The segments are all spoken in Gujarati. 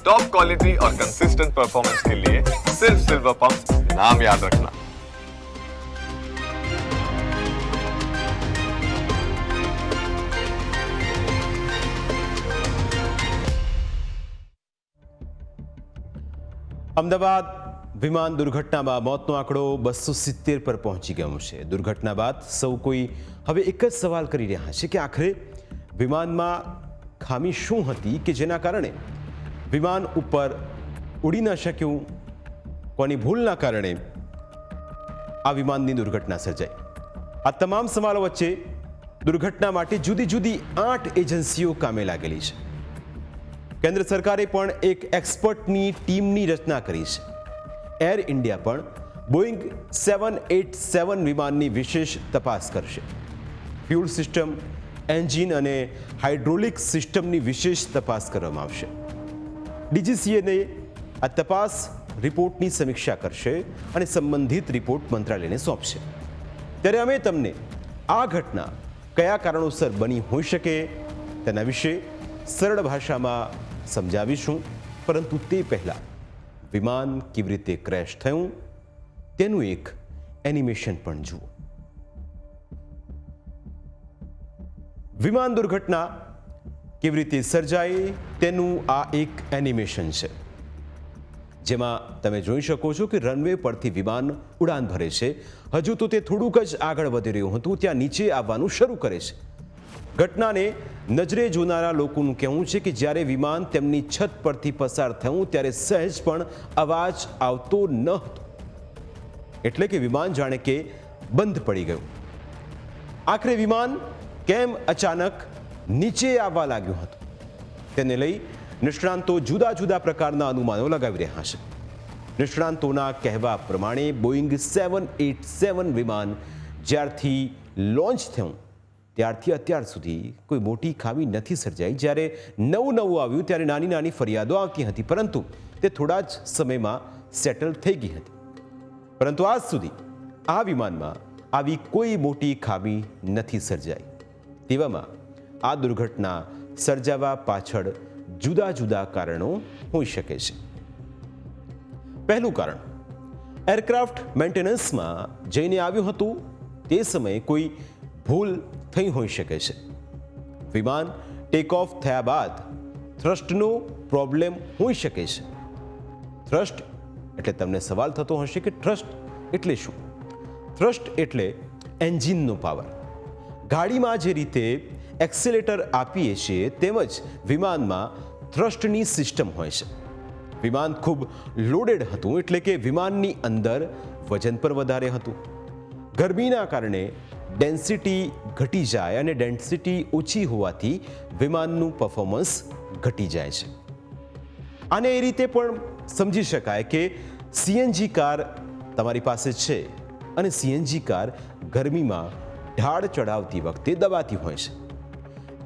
टॉप क्वालिटी और कंसिस्टेंट परफॉर्मेंस के लिए सिर्फ सिल्वर पंप नाम याद रखना અમદાવાદ વિમાન દુર્ઘટનામાં મોતનો આંકડો બસો સિત્તેર પર પહોંચી ગયો છે દુર્ઘટના બાદ સૌ કોઈ હવે એક જ સવાલ કરી રહ્યા છે કે આખરે વિમાનમાં ખામી શું હતી કે જેના કારણે વિમાન ઉપર ઉડી ન શક્યું. કોની ભૂલના કારણે આ વિમાનની દુર્ઘટના સર્જાઈ. આ તમામ સવાલો વચ્ચે દુર્ઘટના માટે જુદી જુદી આઠ એજન્સીઓ કામે લાગેલી છે. કેન્દ્ર સરકારે પણ એક એક્સપર્ટની ટીમની રચના કરી છે. એર ઇન્ડિયા પણ બોઈંગ સેવન એટ સેવન વિમાનની વિશેષ તપાસ કરશે. ફ્યુલ સિસ્ટમ, એન્જિન અને હાઇડ્રોલિક સિસ્ટમની વિશેષ તપાસ કરવામાં આવશે. ડીજીસીએને આ તપાસ રિપોર્ટની સમીક્ષા કરશે અને સંબંધિત રિપોર્ટ મંત્રાલયને સોંપશે. ત્યારે અમે તમને આ ઘટના કયા કારણોસર બની હોઈ શકે તેના વિશે સરળ ભાષામાં સમજાવીશું. પરંતુ તે પહેલાં વિમાન કેવી રીતે ક્રેશ થયું તેનું એક એનિમેશન પણ જુઓ. વિમાન દુર્ઘટના કેવી રીતે સર્જાઈ તેનું આ એક એનિમેશન છે. જેમાં તમે જોઈ શકો છો કે રનવે પરથી વિમાન ઉડાન ભરે છે. હજુ તો તે થોડુંક જ આગળ વધી રહ્યું હતું, ત્યાં નીચે આવવાનું શરૂ કરે છે. ઘટનાને નજરે જોનારા લોકોનું કહેવું છે કે જ્યારે વિમાન તેમની છત પરથી પસાર થયું, ત્યારે સહેજ પણ અવાજ આવતો ન હતો. એટલે કે વિમાન જાણે કે બંધ પડી ગયું. આખરે વિમાન કેમ અચાનક નીચે આવવા લાગ્યું હતું. તેને લઈ નિષ્ણાંતો જુદા જુદા પ્રકારના અનુમાનો લગાવી રહ્યા છે. નિષ્ણાંતોના કહેવા પ્રમાણે બોઈંગ સેવન એટ સેવન વિમાન જ્યારથી લોન્ચ થયું, ત્યારથી અત્યાર સુધી કોઈ મોટી ખામી નથી સર્જાઈ. જ્યારે નવું નવું આવ્યું ત્યારે નાની નાની ફરિયાદો આવતી હતી, પરંતુ તે થોડા જ સમયમાં સેટલ થઈ ગઈ હતી. પરંતુ આજ સુધી આ વિમાનમાં આવી કોઈ મોટી ખામી નથી સર્જાઈ. તેવામાં આ દુર્ઘટના સર્જાવા પાછળ જુદા જુદા કારણો હોઈ શકે છે. પહેલું કારણ, એરક્રાફ્ટ મેન્ટેનન્સમાં જઈને આવ્યું હતું, તે સમયે કોઈ ભૂલ થઈ હોઈ શકે છે. વિમાન ટેક ઓફ થયા બાદ થ્રસ્ટનો પ્રોબ્લેમ હોઈ શકે છે. થ્રસ્ટ એટલે તમને સવાલ થતો હશે કે થ્રસ્ટ એટલે શું? થ્રસ્ટ એટલે એન્જિનનો પાવર. ગાડીમાં જે રીતે એક્સેલેટર આપીએ છીએ તેમજ વિમાનમાં થ્રસ્ટની સિસ્ટમ હોય છે. વિમાન ખૂબ લોડેડ હતું એટલે કે વિમાનની અંદર વજન પર વધારે હતું. ગરમીના કારણે ડેન્સિટી ઘટી જાય અને ડેન્સિટી ઓછી હોવાથી વિમાનનું પરફોર્મન્સ ઘટી જાય છે. આને એ રીતે પણ સમજી શકાય કે સીએનજી કાર તમારી પાસે છે અને સીએનજી કાર ગરમીમાં ઢાળ ચડાવતી વખતે દબાતી હોય છે.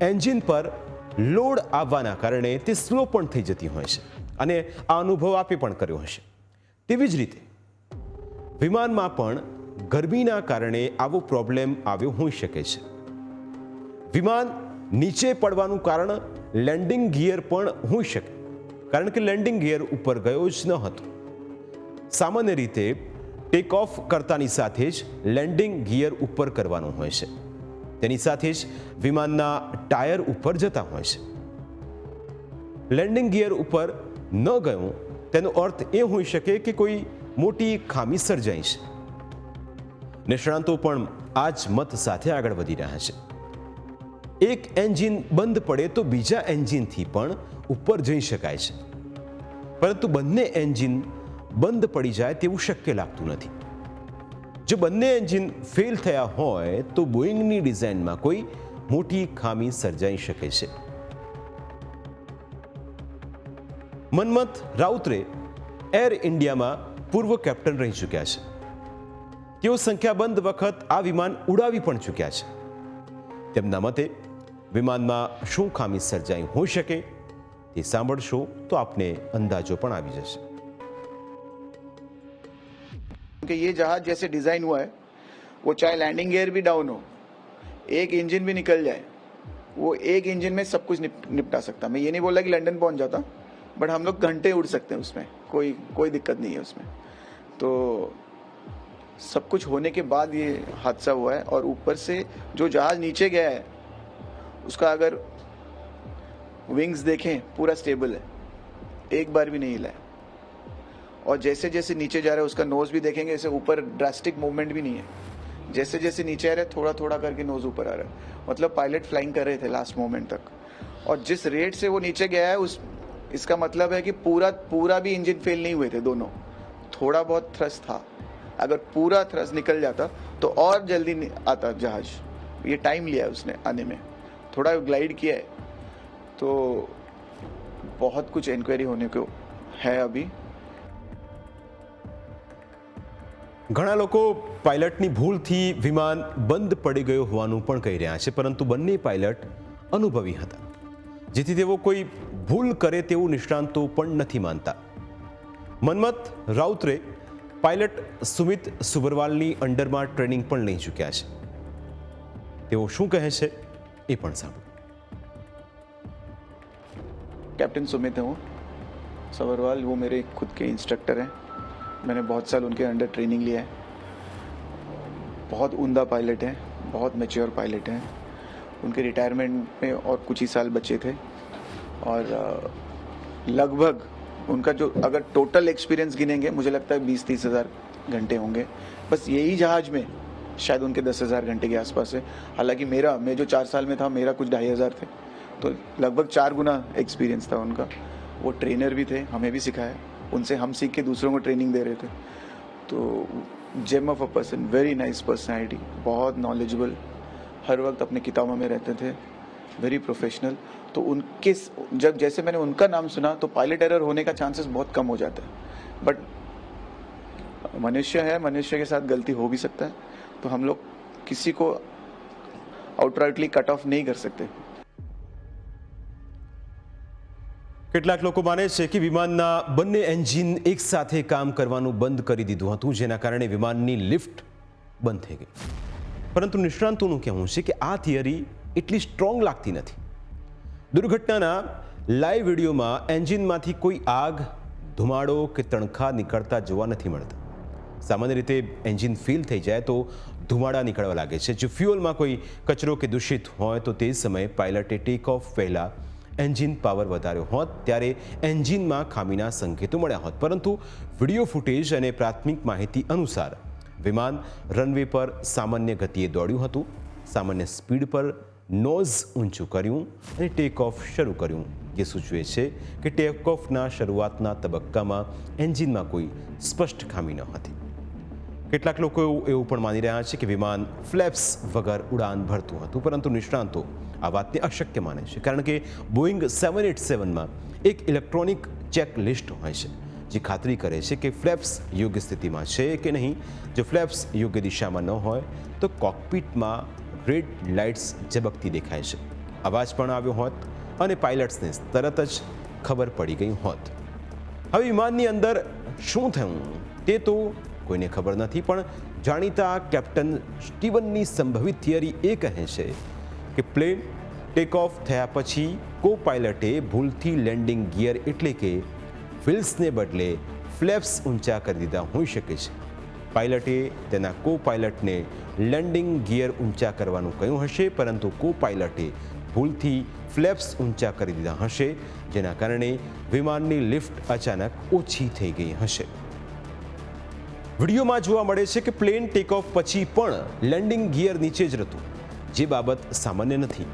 એન્જિન પર લોડ આવવાના કારણે તે સ્લો પણ થઈ જતી હોય છે અને આ અનુભવ આપે પણ કર્યો હશે. તેવી જ રીતે, વિમાનમાં પણ ગરમીના કારણે આવો પ્રોબ્લેમ આવ્યો હોઈ શકે છે. વિમાન નીચે પડવાનું કારણ લેન્ડિંગ ગિયર પણ હોઈ શકે, કારણ કે લેન્ડિંગ ગિયર ઉપર ગયો જ ન હતો. સામાન્ય રીતે ટેક ઓફ કરતાની સાથે જ લેન્ડિંગ ગિયર ઉપર કરવાનું હોય છે. તેની સાથે જ વિમાનના ટાયર ઉપર જતા હોય છે. લેન્ડિંગ ગિયર ઉપર ન ગયું, તેનો અર્થ એ હોઈ શકે કે કોઈ મોટી ખામી સર્જાઈ છે. નિષ્ણાંતો પણ આ જ મત સાથે આગળ વધી રહ્યા છે. એક એન્જિન બંધ પડે તો બીજા એન્જિનથી પણ ઉપર જઈ શકાય છે. પરંતુ બંને એન્જિન બંધ પડી જાય તેવું શક્ય લાગતું નથી. જો બંને એન્જિન ફેલ થયા હોય, તો બોઈંગની ડિઝાઇનમાં કોઈ મોટી ખામી સર્જાઈ શકે છે. મન્મથ રાઉતરે એર ઇન્ડિયામાં પૂર્વ કેપ્ટન રહી ચૂક્યા છે. તેઓ સંખ્યાબંધ વખત આ વિમાન ઉડાવી પણ ચૂક્યા છે. તેમના મતે, વિમાનમાં શું ખામી સર્જાઈ હોઈ શકે, તે સાંભળશો તો આપને અંદાજો પણ આવી જશે. कि ये जहाज़ जैसे डिज़ाइन हुआ है वो चाहे लैंडिंग गियर भी डाउन हो एक इंजन भी निकल जाए वो एक इंजन में सब कुछ निप, निपटा सकता। मैं ये नहीं बोला कि लंदन पहुँच जाता बट हम लोग घंटे उड़ सकते हैं उसमें कोई कोई दिक्कत नहीं है उसमें। तो सब कुछ होने के बाद ये हादसा हुआ है और ऊपर से जो जहाज़ नीचे गया है उसका अगर विंग्स देखें पूरा स्टेबल है एक बार भी नहीं हिला है। और जैसे जैसे नीचे जा रहा है, उसका नोज़ भी देखेंगे, ऐसे ऊपर ड्रास्टिक मूवमेंट भी नहीं है। जैसे जैसे नीचे आ रहा है थोड़ा थोड़ा करके नोज़ ऊपर आ रहा है। मतलब पायलट फ्लाइंग कर रहे थे लास्ट मोमेंट तक। और जिस रेट से वो नीचे गया है, उस, इसका मतलब है कि पूरा पूरा भी इंजन फेल नहीं हुए थे दोनों। थोड़ा बहुत थ्रस्ट था। अगर पूरा थ्रस्ट निकल जाता तो और जल्दी आता जहाज़। ये टाइम लिया है उसने, आने में। थोड़ा ग्लाइड किया है। तो बहुत कुछ इंक्वायरी होने को है अभी। ઘણા લોકો પાયલટની ભૂલથી વિમાન બંધ પડી ગયું હોવાનું પણ કહી રહ્યા છે પરંતુ બંને પાયલટ અનુભવી હતા જેથી તેઓ કોઈ ભૂલ કરે તેવું નિષ્ણાંતો પણ નથી માનતા મન્મથ રાઉતરે પાયલટ સુમિત સુબરવાલની અંડરમાં ટ્રેનિંગ પણ લઈ ચૂક્યા છે તેઓ શું કહે છે એ પણ સાંભળો कैप्टन सुमित हूँ सवरवाल वो मेरे खुद के इंस्ट्रक्टर हैं मैंने बहुत साल उनके अंडर ट्रेनिंग लिया है। बहुत उमदा पायलट हैं, बहुत मेच्योर पायलट हैं। उनके रिटायरमेंट में और कुछ ही साल बचे थे। और लगभग उनका जो अगर टोटल एक्सपीरियंस गिनेंगे, मुझे लगता है बीस तीस हज़ार घंटे होंगे। बस यही जहाज़ में शायद उनके दस हज़ार घंटे के आसपास है। हालाँकि मेरा, मैं जो चार साल में था, मेरा कुछ ढाई हज़ार थे। तो लगभग चार गुना एक्सपीरियंस था उनका। वो ट्रेनर भी थे, हमें भी सिखाया। उनसे हम सीख के दूसरों को ट्रेनिंग दे रहे थे। तो gem of a person very nice personality बहुत नॉलेजबल हर वक्त अपने किताबों में रहते थे वेरी प्रोफेशनल तो उनके जब जैसे मैंने उनका नाम सुना तो पायलट एरर होने का चांसेस बहुत कम हो जाता है। बट मनुष्य है, मनुष्य के साथ गलती हो भी सकता है। तो हम लोग किसी को आउटराइटली कट ऑफ़ नहीं कर सकते। કેટલાક લોકો માને છે કે વિમાનના બંને એન્જિન એકસાથે કામ કરવાનું બંધ કરી દીધું હતું, જેના કારણે વિમાનની લિફ્ટ બંધ થઈ ગઈ. પરંતુ નિષ્ણાંતોનું કહેવું છે કે આ થિયરી એટલી સ્ટ્રોંગ લાગતી નથી. દુર્ઘટનાના લાઈવ વિડીયોમાં એન્જિનમાંથી કોઈ આગ, ધુમાડો કે તણખા નીકળતા જોવા નથી મળતા. સામાન્ય રીતે એન્જિન ફેલ થઈ જાય તો ધુમાડા નીકળવા લાગે છે. જો ફ્યુઅલમાં કોઈ કચરો કે દૂષિત હોય તો તે સમયે પાયલટે ટેક ઓફ પહેલાં એન્જિન પાવર વધાર્યો હોત, ત્યારે એન્જિનમાં ખામીના સંકેતો મળ્યા હોત. પરંતુ વીડિયો ફૂટેજ અને પ્રાથમિક માહિતી અનુસાર વિમાન રનવે પર સામાન્ય ગતિએ દોડ્યું હતું, સામાન્ય સ્પીડ પર નોઝ ઊંચું કર્યું અને ટેક ઓફ શરૂ કર્યું. જે સૂચવે છે કે ટેક ઓફના શરૂઆતના તબક્કામાં એન્જિનમાં કોઈ સ્પષ્ટ ખામી ન હતી. કેટલાક લોકો એવું પણ માની રહ્યા છે કે વિમાન ફ્લેપ્સ વગર ઉડાન ભરતું હતું, પરંતુ નિષ્ણાંતો આ વાતને અશક્ય માને છે. કારણ કે બોઈંગ સેવન એટ સેવનમાં એક ઇલેક્ટ્રોનિક ચેક લિસ્ટ હોય છે, જે ખાતરી કરે છે કે ફ્લેપ્સ યોગ્ય સ્થિતિમાં છે કે નહીં. જો ફ્લેપ્સ યોગ્ય દિશામાં ન હોય, તો કોકપીટમાં રેડ લાઇટ્સ ઝબકતી દેખાય છે. અવાજ પણ આવ્યો હોત અને પાયલટ્સને તરત જ ખબર પડી ગઈ હોત. હવે વિમાનની અંદર શું થયું? તે તો કોઈને ખબર નથી, પણ જાણીતા કેપ્ટન સ્ટીવનની સંભવિત થિયરી એ કહે છે કે પ્લેન ટેક ઓફ થયા પછી કો પાયલટે ભૂલથી લેન્ડિંગ ગિયર એટલે કે વ્હીલ્સને બદલે ફ્લેપ્સ ઊંચા કરી દીધા હોઈ શકે છે. પાયલટે તેના કો પાયલટને લેન્ડિંગ ગિયર ઊંચા કરવાનું કહ્યું હશે, પરંતુ કો પાયલટે ભૂલથી ફ્લેપ્સ ઊંચા કરી દીધા હશે, જેના કારણે વિમાનની લિફ્ટ અચાનક ઓછી થઈ ગઈ હશે. વિડીયોમાં જોવા મળે છે કે પ્લેન ટેક ઓફ પછી પણ લેન્ડિંગ ગિયર નીચે જ હતું, જે બાબત સામાન્ય નથી.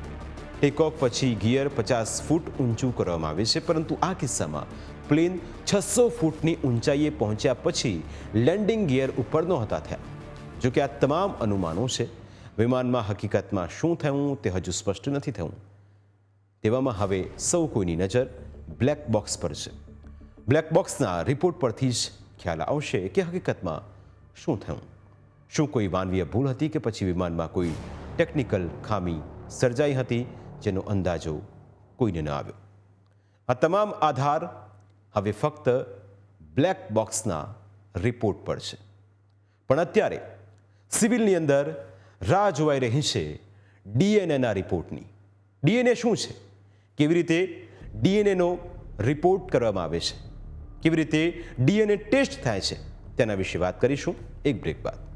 ટેક ઓફ પછી ગિયર પચાસ ફૂટ ઊંચું કરવામાં આવે છે. પરંતુ આ કિસ્સામાં પ્લેન છસો ફૂટની ઊંચાઈએ પહોંચ્યા પછી લેન્ડિંગ ગિયર ઉપર નહોતા થયા. જો કે આ તમામ અનુમાનો છે. વિમાનમાં હકીકતમાં શું થયું તે હજુ સ્પષ્ટ નથી થયું. તેવામાં હવે સૌ કોઈની નજર બ્લેક બોક્સ પર છે. બ્લેક બોક્સના રિપોર્ટ પરથી જ ખ્યાલ આવશે કે હકીકતમાં શું થયું. શું કોઈ માનવીય ભૂલ હતી કે પછી વિમાનમાં કોઈ ટેકનિકલ ખામી સર્જાઈ હતી? જેનો અંદાજો કોઈને ન આવ્યો. આ તમામ આધાર હવે ફક્ત બ્લેક બોક્સના રિપોર્ટ પર છે. પણ અત્યારે સિવિલની અંદર રાહ જોવાઈ રહી છે ડીએનએના રિપોર્ટની. ડીએનએ શું છે? કેવી રીતે ડીએનએનો રિપોર્ટ કરવામાં આવે છે? કેવી રીતે ડીએનએ ટેસ્ટ થાય છે? તેના વિશે વાત કરીશું. એક બ્રેક બાદ.